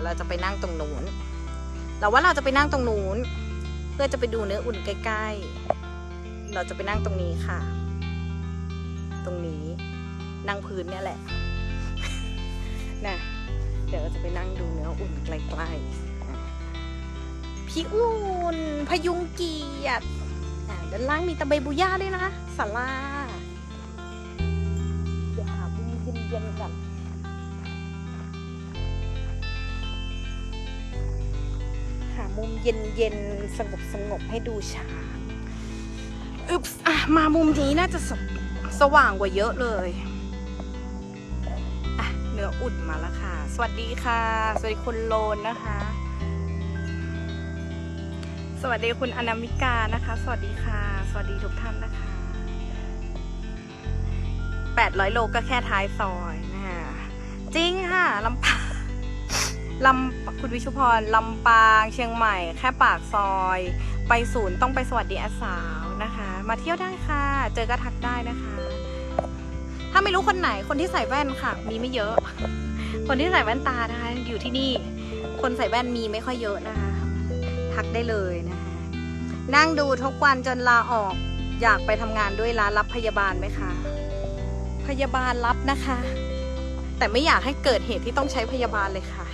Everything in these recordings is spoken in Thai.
ยวเราจะไปนั่งตรงนู้นเราว่าเราจะไปนั่งตรงนู้น เพื่อจะไปดูเนื้ออุ่นใกล้ ๆ เราจะไปนั่งตรงนี้ค่ะ ตรงนี้นั่งพื้นเนี่ยแหละนะเดี๋ยวเราจะไปนั่งดูเนื้ออุ่นใกล้ๆพี่อุ่นพยุงเกียรติอ่าด้านล่างมีตะเบบูย่าด้วยนะศาลา หามุมเย็นสงบสงบให้ดูช้างอึบอะมามุมนี้น่าจะสสว่างกว่าเยอะเลยอะเนื้ออุ่นมาแล้วค่ะ สวัสดีค่ะ สวัสดีคุณโลนนะคะ สวัสดีคุณอนามิกานะคะ สวัสดีค่ะ สวัสดีทุกท่านนะคะ800โลก็แค่ท้ายซอยนะคะจริงค่ะลำปาง ลำคุณวิชุพรลำปางเชียงใหม่ แค่ปากซอย ไปศูนย์ต้องไปสวัสดีอาสาวนะคะ มาเที่ยวได้ค่ะ เจอก็ทักได้นะคะ ถ้าไม่รู้คนไหนคนที่ใส่แว่นค่ะ มีไม่เยอะ คนที่ใส่แว่นตานะคะ อยู่ที่นี่ คนใส่แว่นมีไม่ค่อยเยอะนะคะ ทักได้เลยนะคะ นั่งดูทุกวันจนลาออกอยากไปทำงานด้วยร้านรับพยาบาลไหมคะ พยาบาลรับนะคะ แต่ไม่อยากให้เกิดเหตุที่ต้องใช้พยาบาลเลยค่ะ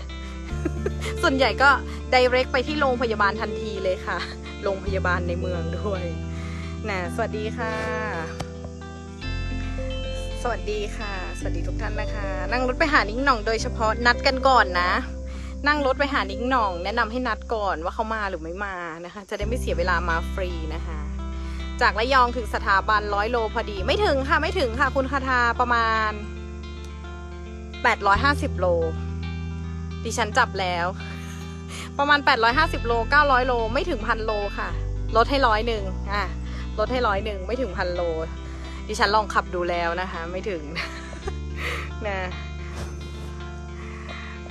ส่วนใหญ่ก็ direct ไปที่โรงพยาบาลทันทีเลยค่ะ โรงพยาบาลในเมืองด้วยนะสวัสดีค่ะ สวัสดีค่ะ สวัสดีทุกท่านนะคะ นั่งรถไปหานิ้งหน่องโดยเฉพาะนัดกันก่อนนะ นั่งรถไปหานิ้งหน่อง แนะนำให้นัดก่อนว่าเขามาหรือไม่มานะคะ จะได้ไม่เสียเวลามาฟรีนะคะ จากระยองถึงสถาบันร้อยโลพอดี ไม่ถึงค่ะไม่ถึงค่ะคุณคาทาประมาณ 850 โล ดิฉันจับแล้ว ประมาณ 850 โล 900 โล ไม่ถึงพันโลค่ะ ลดให้ร้อยหนึ่งอะ ลดให้ร้อยหนึ่งไม่ถึงพันโล ดิฉันลองขับดูแล้วนะคะ ไม่ถึงนะ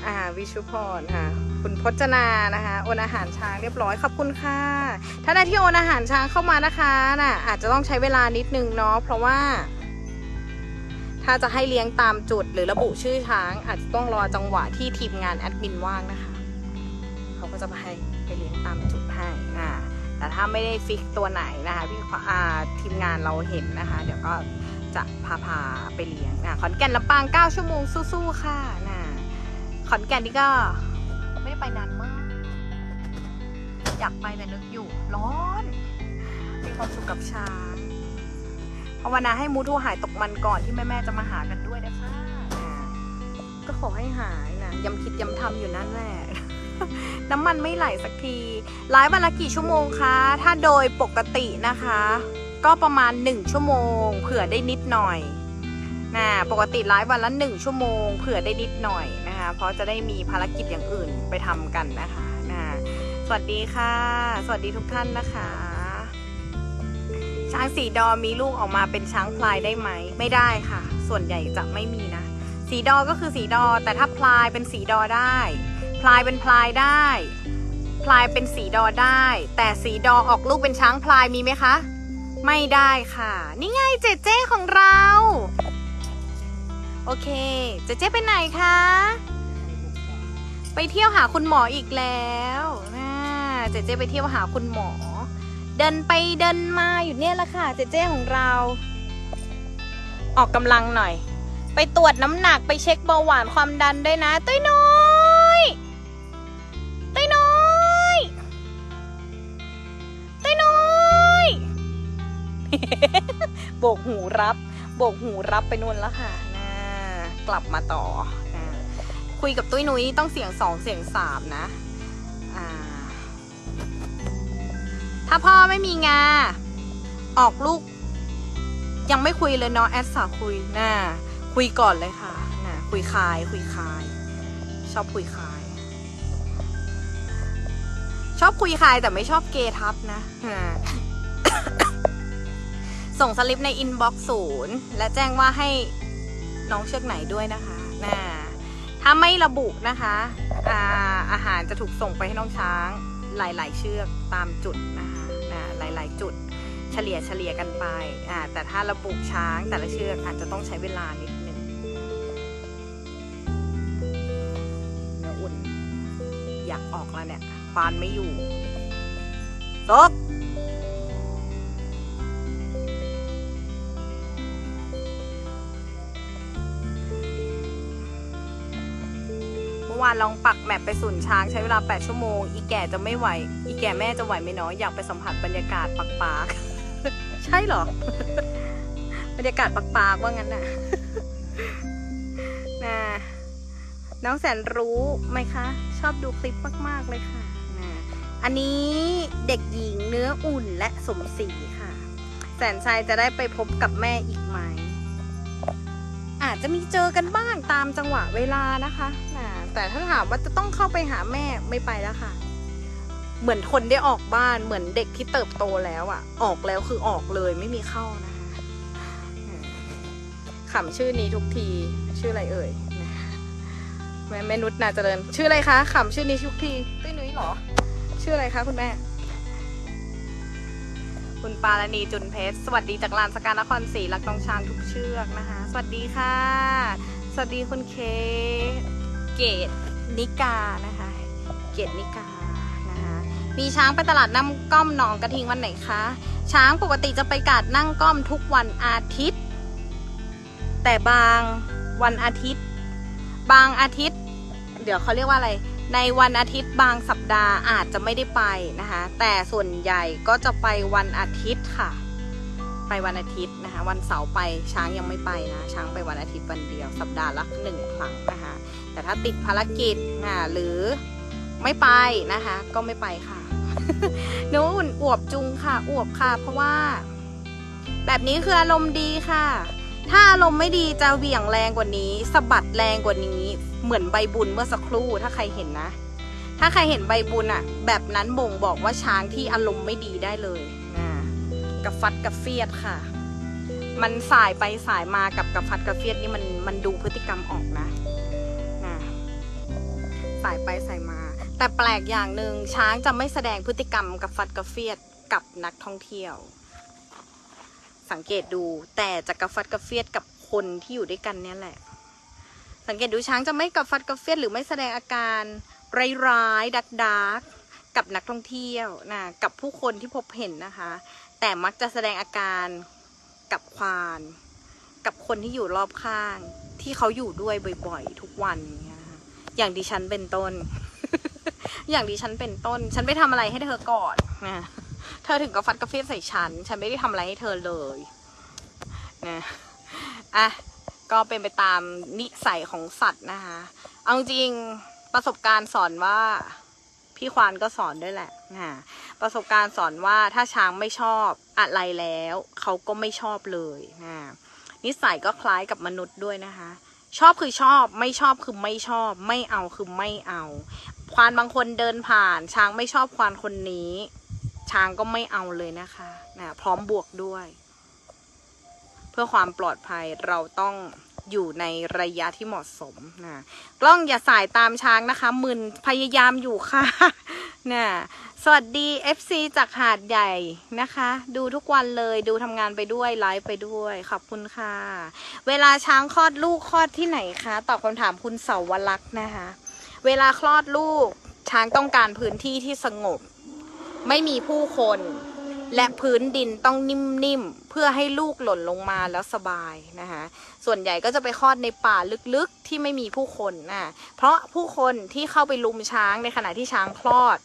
อ่าวิชุพรค่ะคุณพจนานะคะโอนอาหารช้างเรียบร้อยขอบคุณค่ะ ถ้าได้ที่โอนอาหารช้างเข้ามานะคะน่ะอาจจะต้องใช้เวลานิดนึงเนาะเพราะว่า ถ้าจะให้เลี้ยงตามจุดหรือระบุชื่อช้าง อาจจะต้องรอจังหวะที่ทีมงานแอดมินว่างนะคะ เขาก็จะมาให้ไปเลี้ยงตามจุดให้อ่าแต่ถ้าไม่ได้ฟิกตัวไหนนะคะพี่ขอาทีมงานเราเห็นนะคะ เดี๋ยวก็จะพาพาไปเลี้ยงนะขอนแก่นลำปาง 9 ชั่วโมงสู้ๆค่ะนะขอนแก่นนี่ก็ไม่ได้ไปนานมาก อยากไปแต่นึกอยู่ร้อนมีความสุขกับช้าง ภาวนาให้มูทูหายตกมันก่อนที่แม่ๆจะมาหากันด้วยนะคะอ่าก็ขอให้หายนะยำคิดยำทำอยู่นั่นแหละน้ำมันไม่ไหลสักทีไลฟ์วันละกี่ชั่วโมงคะ ถ้าโดยปกตินะคะ ก็ประมาณ 1 ชั่วโมง เผื่อได้นิดหน่อยนะปกติไลฟ์วันละ 1 ชั่วโมง เผื่อได้นิดหน่อยนะคะ เพราะจะได้มีภารกิจอย่างอื่นไปทำกันนะคะนะสวัสดีค่ะ สวัสดีทุกท่านนะคะ ช้างสีดอมีลูกออกมาเป็นช้างพลายได้ไหม ไม่ได้ค่ะ ส่วนใหญ่จะไม่มีนะ สีดอก็คือสีดอ แต่ถ้าพลายเป็นสีดอได้ พลายเป็นพลายได้ พลายเป็นสีดอได้ แต่สีดอออกลูกเป็นช้างพลายมีไหมคะ ไม่ได้ค่ะ นี่ไงเจเจของเรา โอเค เจเจไปไหนคะ ไปเที่ยวหาคุณหมออีกแล้วนะเจเจไปเที่ยวหาคุณหมอ เดินไปเดินมาอยู่เนี่ยแหละค่ะเจเจของเรา ออกกำลังหน่อย ไปตรวจน้ำหนักไปเช็คเบาหวานความดันด้วยนะตุ้ยน้อยตุ้ยน้อยตุ้ยน้อยโบกหูรับ โบกหูรับไปนู่นแล้วค่ะนะกลับมาต่อนะคุยกับตุ้ยนุ้ยต้องเสียงสองเสียงสามนะ ถ้าพ่อไม่มีงา ออกลูก ยังไม่คุยเลยเนาะแอดสาวคุยน่ะคุยก่อนเลยค่ะน่ะคุยคาย คุยคาย ชอบคุยคาย ชอบคุยคายแต่ไม่ชอบเกทับนะส่งสลิปในอินบ็อกซ์ศูนย์และแจ้งว่าให้น้องเชือกไหนด้วยนะคะน่ะถ้าไม่ระบุนะคะอาอาหารจะถูกส่งไปให้น้องช้างหลาย ๆ เชือกตามจุดนะคะ นะหลาย ๆ จุดเฉลี่ยเฉลี่ยกันไปอ่าแต่ถ้าเราปลูกช้างแต่ละเชือกอาจจะต้องใช้เวลานิดนึงเนื้ออุ่นอยากออกแล้วเนี่ยควานไม่อยู่ตก มื่อวานลองปักแมปไปศูนช้างใช้เวลา 8 ชั่วโมง อีแก่จะไม่ไหว อีแก่แม่จะไหวไหมเนาะอยากไปสัมผัสบรรยากาศปักปากใช่หรอ บรรยากาศปักปากว่างั้นน่ะนะน้องแสนรู้ไหมคะ ชอบดูคลิปมาก ๆ เลยค่ะนะอันนี้เด็กหญิงเนื้ออุ่นและสมศรีค่ะ แสนชัยจะได้ไปพบกับแม่อีกไหม จจะมีเจอกันบ้างตามจังหวะเวลานะคะแต่ถ้าถามว่าจะต้องเข้าไปหาแม่ไม่ไปแล้วค่ะ เหมือนคนได้ออกบ้านเหมือนเด็กที่เติบโตแล้วอะออกแล้วคือออกเลยไม่มีเข้านะคะขำชื่อนี้ทุกทีชื่ออะไรเอ่ยแม่แม่นุชนาเจริญ ชื่ออะไรคะขำชื่อนี้ทุกทีตุ้ยนุ้ยเหรอ ชื่ออะไรคะคุณแม่ คุณปาลณีจุนเพชร สวัสดีจากลานสการนครศรีรักน้องช้างทุกเชือกนะคะ สวัสดีค่ะ สวัสดีคุณเคเกตนิกานะคะ เกตนิกานะคะมีช้างไปตลาดน้ำก้อมหนองกระทิงวันไหนคะ ช้างปกติจะไปกาดนั่งก้อมทุกวันอาทิตย์ แต่บางวันอาทิตย์ บางอาทิตย์ เดี๋ยวเขาเรียกว่าอะไร ในวันอาทิตย์บางสัปดาห์อาจจะไม่ได้ไปนะคะ แต่ส่วนใหญ่ก็จะไปวันอาทิตย์ค่ะ ไปวันอาทิตย์นะคะ วันเสาร์ไปช้างยังไม่ไปนะ ช้างไปวันอาทิตย์วันเดียว สัปดาห์ละหนึ่งครั้งนะคะ แต่ถ้าติดภารกิจอ่าหรือไม่ไปนะคะ ก็ไม่ไปค่ะหนูอุ่นอวบจุงค่ะอวบค่ะ เพราะว่า แบบนี้คืออารมณ์ดีค่ะ ถ้าอารมณ์ไม่ดีจะเหวี่ยงแรงกว่านี้สะบัดแรงกว่านี้ เหมือนใบบุญเมื่อสักครู่ถ้าใครเห็นนะ ถ้าใครเห็นใบบุญอะแบบนั้นบ่งบอกว่าช้างที่อารมณ์ไม่ดีได้เลยกับฟัดกับเฟียดค่ะ มันสายไปสายมากับกับฟัดกับเฟียดนี่มันมันดูพฤติกรรมออกนะนะสายไปสายมา แต่แปลกอย่างหนึ่งช้างจะไม่แสดงพฤติกรรมกับฟัดกับเฟียดกับนักท่องเที่ยว สังเกตดูแต่จะกระฟัดกระเฟียดกับคนที่อยู่ด้วยกันเนี่ยแหละ สังเกตดูช้างจะไม่กระฟัดกระเฟียดหรือไม่แสดงอาการร้ายๆดักดักกับนักท่องเที่ยวนะกับผู้คนที่พบเห็นนะคะ แต่มักจะแสดงอาการกับควาน กับคนที่อยู่รอบข้าง ที่เขาอยู่ด้วยบ่อยๆ ทุกวันอย่างเงี้ยนะคะอย่างดิฉันเป็นต้น อย่างดิฉันเป็นต้น ฉันไปทำอะไรให้เธอก่อนนะ เธอถึงกับฟัดกระฟีดใส่ฉัน ฉันไม่ได้ทำอะไรให้เธอเลยนะอะก็เป็นไปตามนิสัยของสัตว์นะคะ เอาจริงประสบการณ์สอนว่าพี่ควานก็สอนด้วยแหละนะประสบการณ์สอนว่าถ้าช้างไม่ชอบอะไรแล้ว เขาก็ไม่ชอบเลยนะนิสัยก็คล้ายกับมนุษย์ด้วยนะคะ ชอบคือชอบไม่ชอบคือไม่ชอบ ไม่เอาคือไม่เอา ควานบางคนเดินผ่าน ช้างไม่ชอบควานคนนี้ ช้างก็ไม่เอาเลยนะคะนะพร้อมบวกด้วย เพื่อความปลอดภัยเราต้องอยู่ในระยะที่เหมาะสมนะกล้องอย่าสายตามช้างนะคะมึนพยายามอยู่ค่ะนะสวัสดี FC จากหาดใหญ่นะคะ ดูทุกวันเลยดูทำงานไปด้วย ไลฟ์ไปด้วย ขอบคุณค่ะ เวลาช้างคลอดลูกคลอดที่ไหนคะ ตอบคำถามคุณเสาวลักษ์นะคะ เวลาคลอดลูกช้างต้องการพื้นที่ที่สงบ ไม่มีผู้คน และพื้นดินต้องนิ่มๆ เพื่อให้ลูกหล่นลงมาแล้วสบายนะคะส่วนใหญ่ก็จะไปคลอดในป่าลึกๆที่ไม่มีผู้คนนะเพราะผู้คนที่เข้าไปลุมช้างในขณะที่ช้างคลอด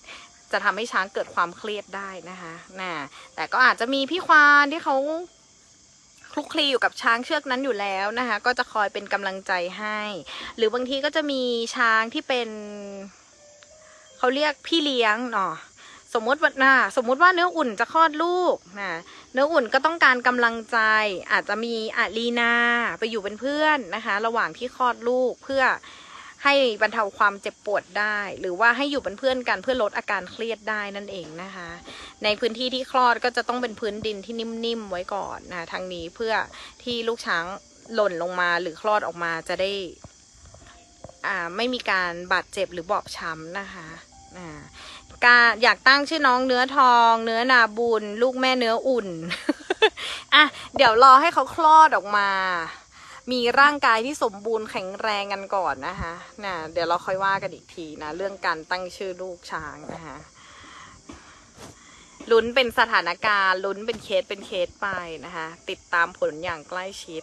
จะทำให้ช้างเกิดความเครียดได้นะคะนะแต่ก็อาจจะมีพี่ควานที่เขาคลุกคลีอยู่กับช้างเชือกนั้นอยู่แล้วนะคะ ก็จะคอยเป็นกำลังใจให้ หรือบางทีก็จะมีช้างที่เป็น เขาเรียกพี่เลี้ยงเนาะ สมมติว่านะสมมติว่าเนื้ออุ่นจะคลอดลูกนะเนื้ออุ่นก็ต้องการกำลังใจ อาจจะมีอาลีนาไปอยู่เป็นเพื่อนนะคะ ระหว่างที่คลอดลูกเพื่อให้บรรเทาความเจ็บปวดได้ หรือว่าให้อยู่เป็นเพื่อนกันเพื่อลดอาการเครียดได้นั่นเองนะคะ ในพื้นที่ที่คลอดก็จะต้องเป็นพื้นดินที่นิ่มๆไว้ก่อนนะทางนี้เพื่อที่ลูกช้างหล่นลงมาหรือคลอดออกมาจะได้อ่าไม่มีการบาดเจ็บหรือบอบช้ำนะคะอ่า การอยากตั้งชื่อน้องเนื้อทอง เนื้อนาบุญ ลูกแม่เนื้ออุ่น อะ เดี๋ยวรอให้เขาคลอดออกมา มีร่างกายที่สมบูรณ์แข็งแรงกันก่อนนะคะนะเดี๋ยวเราค่อยว่ากันอีกทีนะ เรื่องการตั้งชื่อลูกช้างนะคะลุ้นเป็นสถานการณ์ลุ้นเป็นเคสเป็นเคสไปนะคะ ติดตามผลอย่างใกล้ชิด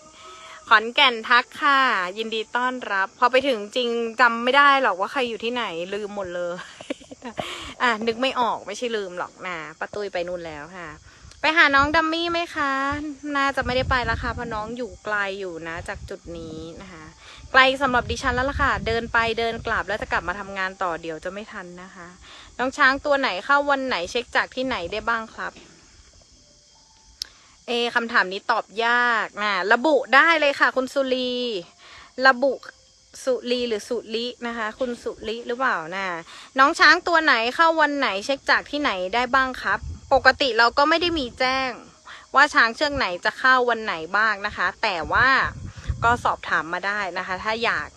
ขอนแก่นทักค่ะ ยินดีต้อนรับ พอไปถึงจริงจำไม่ได้หรอกว่าใครอยู่ที่ไหนลืมหมดเลย อะนึกไม่ออกไม่ใช่ลืมหรอกนะป้าตุ้ยไปนู่นแล้วค่ะ ไปหาน้องดัมมี่ไหมคะ น่าจะไม่ได้ไปละค่ะเพราะน้องอยู่ไกลอยู่นะ จากจุดนี้นะคะ ไกลสำหรับดิฉันแล้วล่ะค่ะ เดินไปเดินกลับแล้วจะกลับมาทำงานต่อเดี๋ยวจะไม่ทันนะคะ น้องช้างตัวไหนเข้าวันไหนเช็คจากที่ไหนได้บ้างครับเอคำถามนี้ตอบยากนะระบุได้เลยค่ะ คุณสุรี ระบุ สุรีหรือสุรินะคะ คุณสุริหรือเปล่านะน้องช้างตัวไหนเข้าวันไหนเช็คจากที่ไหนได้บ้างครับ ปกติเราก็ไม่ได้มีแจ้ง ว่าช้างเชือกไหนจะเข้าวันไหนบ้างนะคะ แต่ว่าก็สอบถามมาได้นะคะ ถ้าอยาก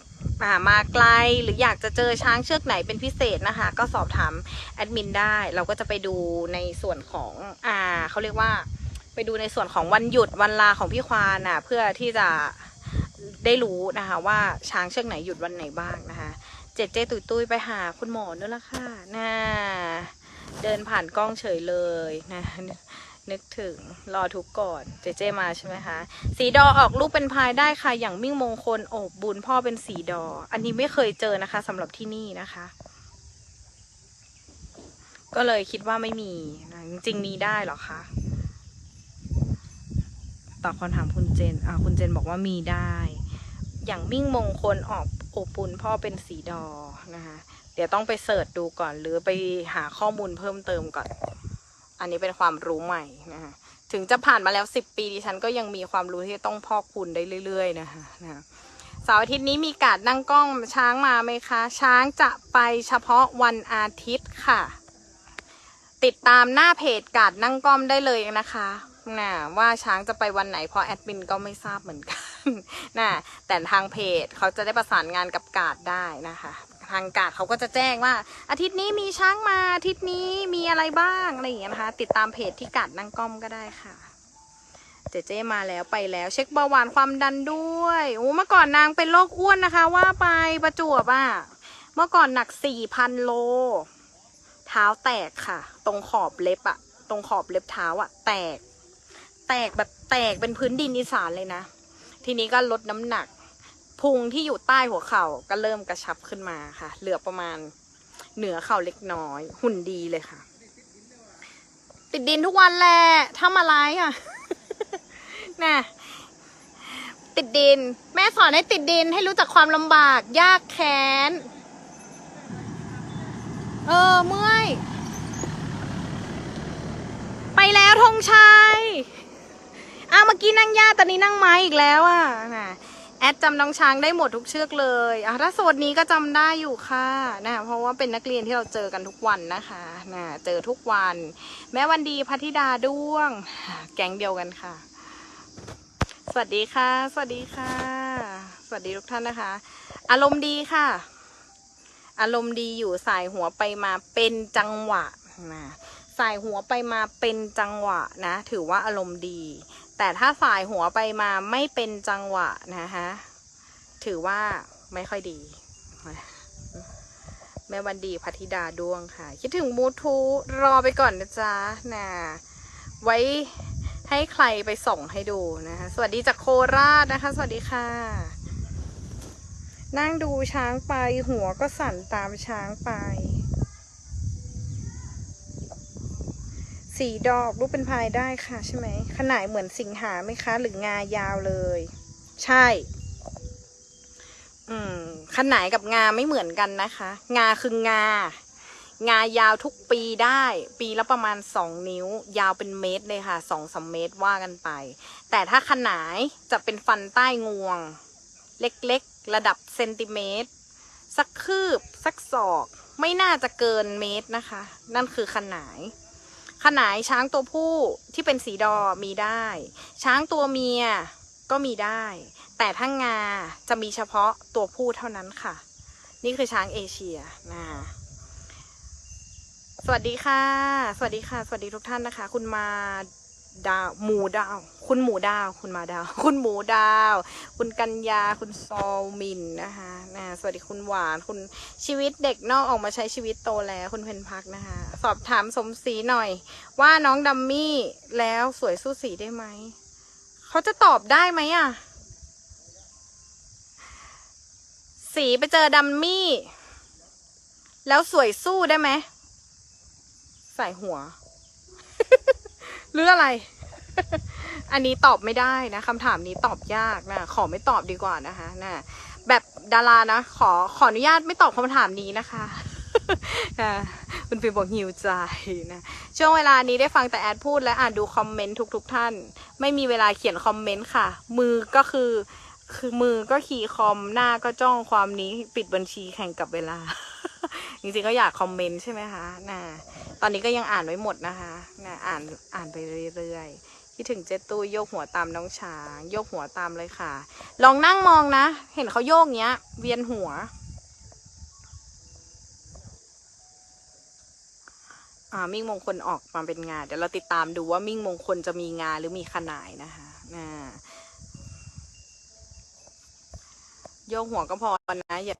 อ่ามาไกลหรืออยากจะเจอช้างเชือกไหนเป็นพิเศษนะคะ ก็สอบถามแอดมินได้ เราก็จะไปดูในส่วนของอ่าเขาเรียกว่า ไปดูในส่วนของวันหยุดวันลาของพี่ควานน่ะเพื่อที่จะ ได้รู้นะคะ ว่าช้างเชือกไหนหยุดวันไหนบ้างนะคะเจเจตุยตุยไปหาคุณหมอนั่นละค่ะน่าเดินผ่านกล้องเฉยเลยนะนึกถึงรอทุกก่อนเจเจมาใช่ไหมคะ สีดอออกลูกเป็นพายได้ค่ะ อย่างมิ่งมงคลโอบบุญพ่อเป็นสีดอ อันนี้ไม่เคยเจอนะคะสำหรับที่นี่นะคะ ก็เลยคิดว่าไม่มีนะจริงๆมีได้เหรอคะตอบคำถามคุณเจนอ่าคุณเจนบอกว่ามีได้ อย่างมิ่งมงคลออกโอปุนพ่อเป็นสีดอนะคะเดี๋ยวต้องไปเสิร์ชดูก่อน หรือไปหาข้อมูลเพิ่มเติมก่อน อันนี้เป็นความรู้ใหม่นะคะถึงจะผ่านมาแล้วสิบปีดิฉันก็ยังมีความรู้ที่ต้องพอกคุณได้เรื่อย ๆ นะคะนะเสาร์อาทิตย์นี้มีการนั่งกล้องช้างมาไหมคะ ช้างจะไปเฉพาะวันอาทิตย์ค่ะ ติดตามหน้าเพจการนั่งกล้องได้เลยนะคะนะว่าช้างจะไปวันไหนเพราะแอดมินก็ไม่ทราบเหมือนกัน นะแต่ทางเพจเขาจะได้ประสานงานกับกาดได้นะคะ ทางกาดเขาก็จะแจ้งว่า อาทิตย์นี้มีช้างมาอาทิตย์นี้มีอะไรบ้างอะไรอย่างเงี้ยนะคะ ติดตามเพจที่กาดนั่งก้อมก็ได้ค่ะเจเจมาแล้วไปแล้ว เช็คเบาหวานความดันด้วยโอ้เมื่อก่อนนางเป็นโรคอ้วนนะคะ ว่าไปประจวบอะเมื่อก่อนหนักสี่พันโล เท้าแตกค่ะ ตรงขอบเล็บอะตรงขอบเล็บเท้าอะแตก แตกแบบแตกเป็นพื้นดินอีสานเลยนะ ทีนี้ก็ลดน้ำหนัก พุงที่อยู่ใต้หัวเข่าก็เริ่มกระชับขึ้นมาค่ะ เหลือประมาณเหนือเข่าเล็กน้อย หุ่นดีเลยค่ะ ติดดินทุกวันแหละทำอะไรอะน่ะติดดิน แม่สอนให้ติดดินให้รู้จักความลำบาก ยากแค้น เออเมื่อย ไปแล้วธงชัย อ้าวเมื่อกี้นั่งย่าตอนนี้นั่งไม้อีกแล้วอะนะแอดจำน้องช้างได้หมดทุกเชือกเลยอะถ้าสดนี้ก็จำได้อยู่ค่ะนะเพราะว่าเป็นนักเรียนที่เราเจอกันทุกวันนะคะนะเจอทุกวัน แม่วันดีพัทิดาด้วง แก๊งเดียวกันค่ะ สวัสดีค่ะ สวัสดีค่ะ สวัสดีทุกท่านนะคะ อารมณ์ดีค่ะ อารมณ์ดีอยู่สายหัวไปมาเป็นจังหวะนะสายหัวไปมาเป็นจังหวะนะ ถือว่าอารมณ์ดี แต่ถ้าสายหัวไปมาไม่เป็นจังหวะนะคะถือว่าไม่ค่อยดี แม่วันดีพัทธิดาดวงค่ะ คิดถึงมูทูรอไปก่อนนะจ๊ะนะไว้ให้ใครไปส่งให้ดูนะคะ สวัสดีจากโคราชนะคะ สวัสดีค่ะ นั่งดูช้างไปหัวก็สั่นตามช้างไป สีดอกรูปเป็นพายได้ค่ะใช่ไหม ขนาดเหมือนสิงหาไหมคะ หรืองายาวเลย ใช่ อืม ขนาดกับงาไม่เหมือนกันนะคะ งาคืองา งายาวทุกปีได้ ปีละประมาณสองนิ้ว ยาวเป็นเมตรเลยค่ะสองสามเมตรว่ากันไป แต่ถ้าขนายจะเป็นฟันใต้งวง เล็กๆ ระดับเซนติเมตร สักคืบ สักศอก ไม่น่าจะเกินเมตรนะคะ นั่นคือขนาย ขนายช้างตัวผู้ที่เป็นสีดอมีได้ ช้างตัวเมียก็มีได้ แต่ถ้างาจะมีเฉพาะตัวผู้เท่านั้นค่ะ นี่คือช้างเอเชียนะสวัสดีค่ะ สวัสดีค่ะ สวัสดีทุกท่านนะคะ คุณมา ดาวหมูดาว คุณหมูดาว คุณมาดาว คุณหมูดาว คุณกัญญา คุณซอลมินนะคะนะสวัสดีคุณหวาน คุณชีวิตเด็กนอกออกมาใช้ชีวิตโตแล้ว คุณเพนพักนะคะ สอบถามสมศรีหน่อย ว่าน้องดัมมี่แล้วสวยสู้สีได้ไหม เขาจะตอบได้ไหมอะ สีไปเจอดัมมี่ แล้วสวยสู้ได้ไหม ใส่หัว หรืออะไร อันนี้ตอบไม่ได้นะคำถามนี้ตอบยากนะ ขอไม่ตอบดีกว่านะคะนะแบบดารานะ ขอขออนุญาตไม่ตอบคำถามนี้นะคะคุณฟิลบอกหิวใจนะช่วงเวลานี้ได้ฟังแต่แอดพูดและอ่านดูคอมเมนต์ทุก ๆ ท่าน ไม่มีเวลาเขียนคอมเมนต์ค่ะ มือก็คือคือมือก็ขี่คอมหน้าก็จ้องความนี้ปิดบัญชีแข่งกับเวลา จริงๆก็อยากคอมเมนต์ใช่ไหมคะนะ ตอนนี้ก็ยังอ่านไว้หมดนะคะนะอ่านอ่านไปเรื่อยๆคิดถึงเจตู้โยกหัวตามน้องช้างโยกหัวตามเลยค่ะ ลองนั่งมองนะ เห็นเขาโยกเงี้ย เวียนหัวอ่ามิ่งมงคลออกมาเป็นงาน เดี๋ยวเราติดตามดูว่ามิ่งมงคลจะมีงานหรือมีขนายนะคะนะโยกหัวก็พอนะอย่า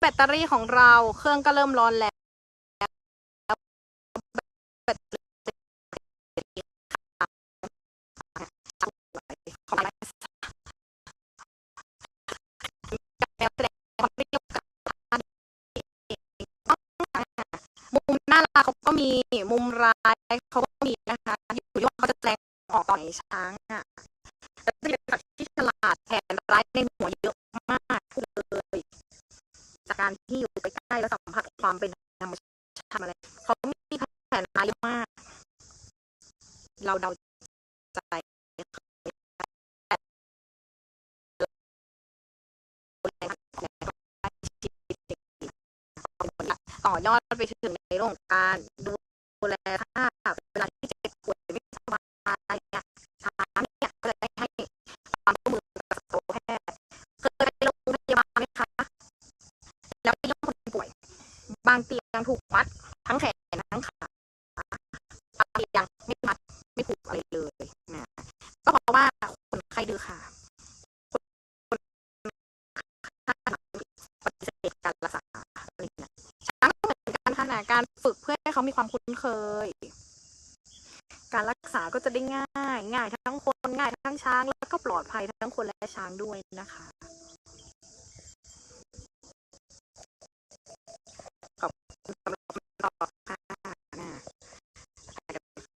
แบตเตอรี่ของเราเครื่องก็เริ่มร้อนแล้ว มีมุมร้ายเขาก็มีนะคะอยู่ที่ว่าเขาจะแสดงออกต่อไหนช้างอะแต่จะเป็นสัตว์ที่ฉลาดแผนร้ายในหัวเยอะมากเลย จากการที่อยู่ใกล้ๆแล้วสัมผัสความเป็นธรรมชาติอะไรเขามีแผนร้ายเยอะมาก เราเดาใจ ต่อยอดไปถึงในเรื่องของการดูแลถ้าเวลาที่เจ็บป่วยไม่สบายเนี่ยทางเนี่ยก็จะได้ให้ความร่วมมือกับสัตวแพทย์เคยไปโรงพยาบาลไหมคะแล้วเยี่ยมคนป่วย บางเตียงถูกมัดทั้งแขนทั้งขาบางเตียงไม่มัดไม่ผูกอะไรเลยนะก็เพราะว่าคนไข้ดื้อค่ะคนไข้ปฏิเสธการรักษาอะไรอย่างเงี้ยช้างก็เหมือนกันค่ะนะการฝึกเพื่อให้เขามีความคุ้นเคย การรักษาก็จะได้ง่าย ง่ายทั้งคนง่ายทั้งช้าง แล้วก็ปลอดภัยทั้ง คนและช้างด้วยนะคะ ขอบคุณสำหรับตอบค่ะนะ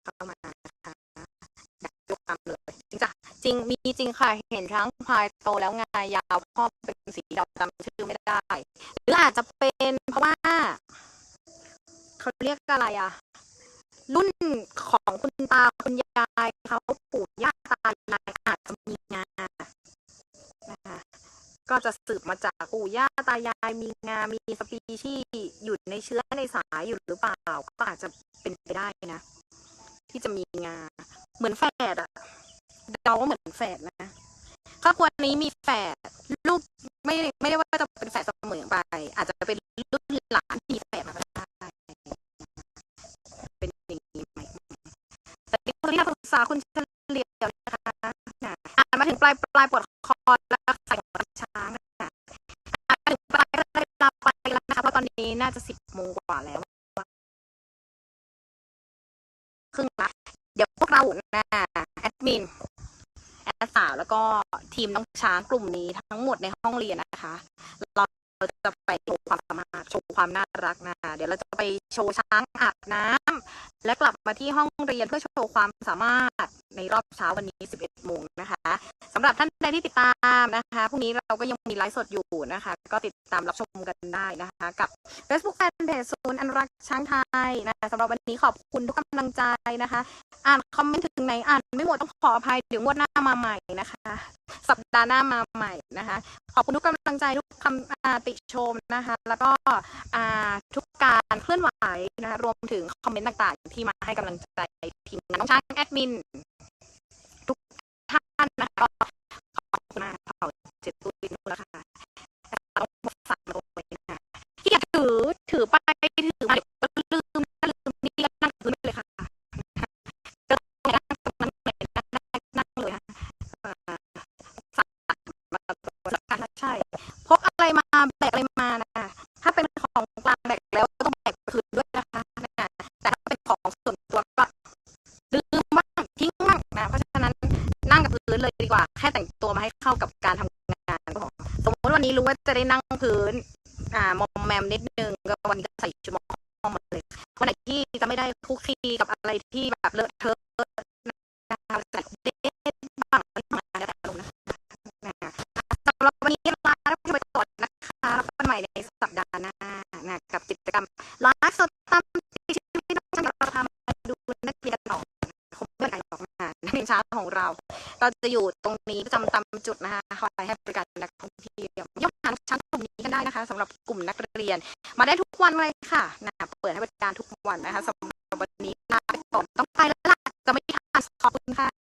เข้ามานะคะยากยกตามเลยจริงจ้ะจริงมีจริงค่ะ เห็นช้างพลายโตแล้วงายาวพ่อเป็นสีดำจำชื่อไม่ได้ หรืออาจจะเป็นเพราะว่า เขาเรียกอะไรอะรุ่นของคุณตาคุณยายเขาปู่ย่าตายายอาจจะมี งานะคะก็จะสืบมาจากปู่ย่าตายายมีงา มีสปีชีอยู่ในเชื้อในสายอยู่หรือเปล่า ก็อาจจะเป็นไปได้นะ ที่จะมีงา เหมือนแฝดอะเดาว่าเหมือนแฝดนะครอบครัวนี้มีแฝดลูกไม่ไม่ได้ว่าจะเป็นแฝดเสมอไป อาจจะเป็นรุ่นหลานที่มีแฝดมาก็ได้เป็นอย่างนี้ไหมแต่ที่คนที่ปรึกษาคุณเฉลี่ยวนะคะ อ่านมาถึงปลายปลายปวดคอแล้วใส่หัวช้างนะคะอ่านมาถึงปลายก็ได้เวลาไปแล้วนะคะเพราะตอนนี้น่าจะสิบโมงกว่าแล้วครึ่งละเดี๋ยวพวกเราหนะแอดมินแอดสาวแล้วก็ทีมน้องช้างกลุ่มนี้ทั้งหมดในห้องเรียนนะคะ เราจะไปโชว์ความสามารถโชว์ความน่ารักนะเดี๋ยวเราจะไปโชว์ช้างอาบน้ำและกลับมาที่ห้องเรียนเพื่อโชว์ความสามารถในรอบเช้าวันนี้ 11 โมงนะคะสำหรับท่านใดที่ติดตามนะคะพรุ่งนี้เราก็ยังมีไลฟ์สดอยู่นะคะ ก็ติดตามรับชมกันได้นะคะ กับ Facebook Fanpage ศูนย์อนุรักษ์ช้างไทยนะคะสำหรับวันนี้ขอบคุณทุกกำลังใจนะคะ อ่านคอมเมนต์ถึงไหนอ่านไม่หมดต้องขออภัยเดี๋ยวงวดหน้ามาใหม่นะคะ สัปดาห์หน้ามาใหม่นะคะ ขอบคุณทุกกำลังใจทุกคำติชมนะคะ แล้วก็ทุกการเคลื่อนไหวนะคะรวมถึงคอมเมนต์ต่างๆ ที่มาให้กำลังใจทีมงานน้องช้างแอดมิน ทุกท่านนะคะ มาเลยวันไหนที่จะไม่ได้คุกคีกับอะไรที่แบบเลอะเทอะนะคะใส่เด็บ้างมาแต่ลงนะคะสำหรับวันนี้ลาท่านไปก่อนนะคะแล้วพบกันใหม่ในสัปดาห์หน้านะกับกิจกรรมไลฟ์สตามที่ที่ต้องเราทำมาดูนักเรียนต่อคงเป็นการออกงานนักเช้าของเรา เราจะอยู่ตรงนี้ประจำตามจุดนะคะคอยให้บริการนักท่องเที่ยวย ได้นะคะสำหรับกลุ่มนักเรียน มาได้ทุกวันเลยค่ะนะเปิดให้บริการทุกวันนะคะสำหรับวันนี้ลาไปก่อนต้องไปแล้วล่ะจะไม่ทันขอบคุณค่ะ